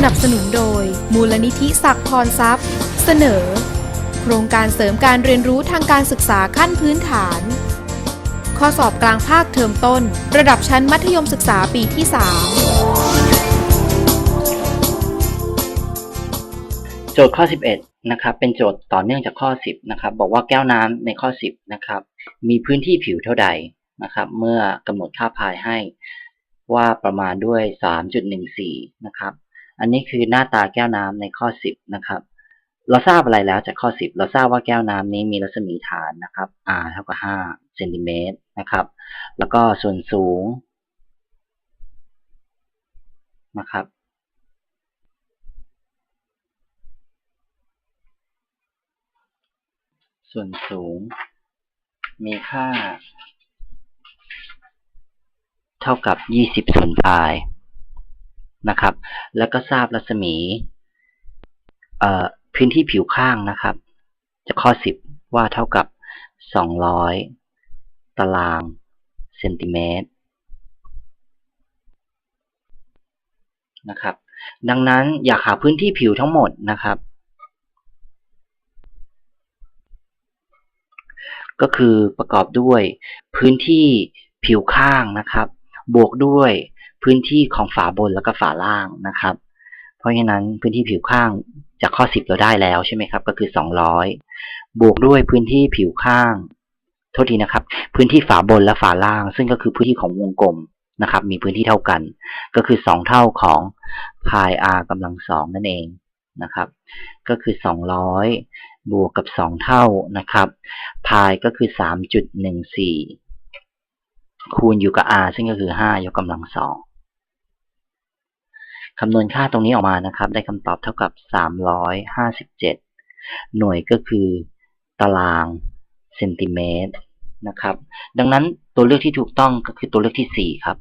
สนับสนุนโดย มูลนิธิศักดิ์พรทรัพย์ เสนอ โครงการเสริมการเรียนรู้ทางการศึกษาขั้นพื้นฐาน ข้อสอบกลางภาคเทอมต้น ระดับชั้นมัธยมศึกษาปีที่ 3 โจทย์ข้อ 11 นะครับ เป็นโจทย์ต่อเนื่องจากข้อ 10 นะครับ บอกว่าแก้วน้ำในข้อ 10 นะครับ มีพื้นที่ผิวเท่าใดนะครับ เมื่อกำหนดค่าพายให้ว่าประมาณด้วย 3.14 นะครับ อันนี้คือหน้าตาแก้วน้ำในข้อ 10 นะครับ เราทราบอะไรแล้วจากข้อ 10 เราทราบว่าแก้วน้ำนี้มีรัศมีฐานนะครับ r เท่ากับ5เซนติเมตรนะครับ แล้วก็ส่วนสูงนะครับ ส่วนสูง มีค่า เท่ากับ 20ส่วนพาย นะครับ แล้วก็ทราบรัศมีเอ่อพื้นที่ผิวข้างนะครับจากข้อ 10 ว่าเท่ากับ 200 ตารางเซนติเมตรนะครับ ดังนั้นอยากหาพื้นที่ผิวทั้งหมดนะครับ ก็คือประกอบด้วยพื้นที่ผิวข้างนะครับ บวกด้วย พื้นที่ของฝาบนแล้วก็ฝาล่างนะครับ เพราะฉะนั้นพื้นที่ผิวข้างจากข้อ 10 เราได้แล้วใช่ไหมครับ ก็คือ 200 บวกด้วยพื้นที่ผิวข้างโทษทีนะครับ พื้นที่ฝาบนและฝาล่าง ซึ่งก็คือพื้นที่ของวงกลมนะครับ มีพื้นที่เท่ากัน ก็คือ 2 เท่าของพาย r กำลังสองนั่นเองนะครับ ก็คือ 200 บวกกับ 2 เท่านะครับพายก็คือ 3.14 คูณอยู่กับ r ซึ่งก็คือ 5 ยกกำลังสอง คำนวณค่าตรงนี้ออกมานะครับ ได้คำตอบเท่ากับ 357 หน่วยก็คือตารางเซนติเมตรนะครับ ดังนั้นตัวเลือกที่ถูกต้องก็คือตัวเลือกที่ 4 ครับ